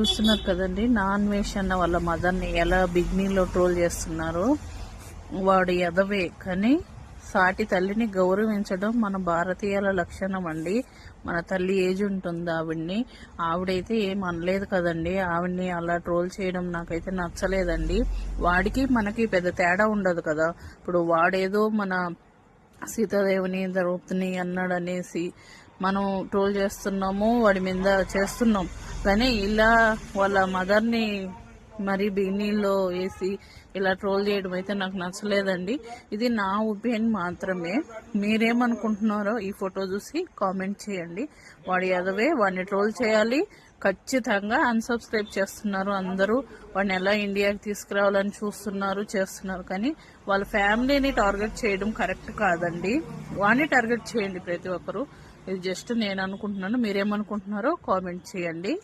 చూస్తున్నారు కదండి. నాన్ వేష్ అన్న వాళ్ళ మదర్ని ఎలా బిగ్నీలో ట్రోల్ చేస్తున్నారు వాడు ఎదవే కానీ సాటి తల్లిని గౌరవించడం మన భారతీయుల లక్షణం అండి. మన తల్లి ఏజ్ ఉంటుంది ఆవిడ్ని. ఆవిడైతే ఏం అనలేదు కదండి. ఆవిడ్ని అలా ట్రోల్ చేయడం నాకైతే నచ్చలేదండి. వాడికి మనకి పెద్ద తేడా ఉండదు కదా. ఇప్పుడు వాడేదో మన సీతాదేవిని ద్రౌపదిని అన్నాడు అనేసి మనం ట్రోల్ చేస్తున్నాము వాడి మీద చేస్తున్నాం. కానీ ఇలా వాళ్ళ మదర్ని మరి బిగినీలో వేసి ఇలా ట్రోల్ చేయడం అయితే నాకు నచ్చలేదండి. ఇది నా ఒపీనియన్ మాత్రమే. మీరేమనుకుంటున్నారో ఈ ఫోటో చూసి కామెంట్ చేయండి. వాడి ఎదవే వాడిని ట్రోల్ చేయాలి. ఖచ్చితంగా అన్సబ్స్క్రైబ్ చేస్తున్నారు అందరూ. వాడిని ఎలా ఇండియాకి తీసుకురావాలని చూస్తున్నారు చేస్తున్నారు. కానీ వాళ్ళ ఫ్యామిలీని టార్గెట్ చేయడం కరెక్ట్ కాదండి. వాడిని టార్గెట్ చేయండి ప్రతి ఒక్కరు. ఇది జస్ట్ నేను అనుకుంటున్నాను. మీరేమనుకుంటున్నారో కామెంట్ చేయండి.